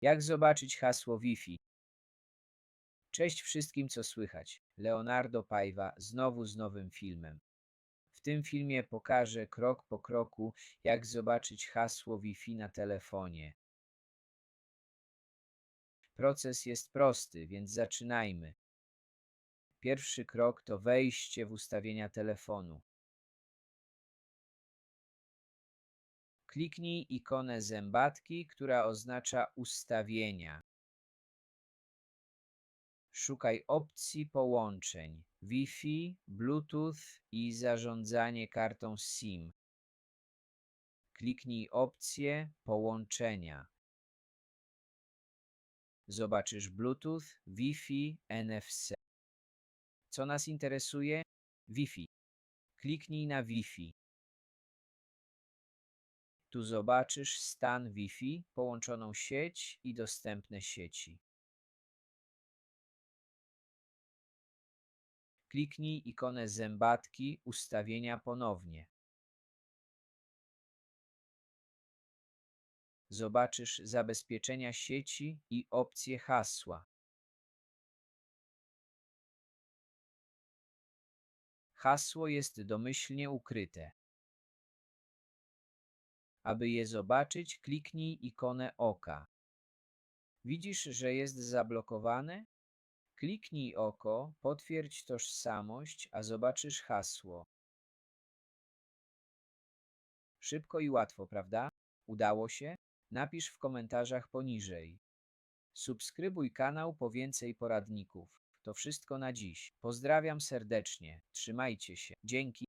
Jak zobaczyć hasło Wi-Fi? Cześć wszystkim, co słychać. Leonardo Paiva znowu z nowym filmem. W tym filmie pokażę krok po kroku, jak zobaczyć hasło Wi-Fi na telefonie. Proces jest prosty, więc zaczynajmy. Pierwszy krok to wejście w ustawienia telefonu. Kliknij ikonę zębatki, która oznacza ustawienia. Szukaj opcji połączeń Wi-Fi, Bluetooth i zarządzanie kartą SIM. Kliknij opcję Połączenia. Zobaczysz Bluetooth, Wi-Fi, NFC. Co nas interesuje? Wi-Fi. Kliknij na Wi-Fi. Tu zobaczysz stan Wi-Fi, połączoną sieć i dostępne sieci. Kliknij ikonę zębatki Ustawienia ponownie. Zobaczysz zabezpieczenia sieci i opcje hasła. Hasło jest domyślnie ukryte. Aby je zobaczyć, kliknij ikonę oka. Widzisz, że jest zablokowane? Kliknij oko, potwierdź tożsamość, a zobaczysz hasło. Szybko i łatwo, prawda? Udało się? Napisz w komentarzach poniżej. Subskrybuj kanał po więcej poradników. To wszystko na dziś. Pozdrawiam serdecznie. Trzymajcie się. Dzięki.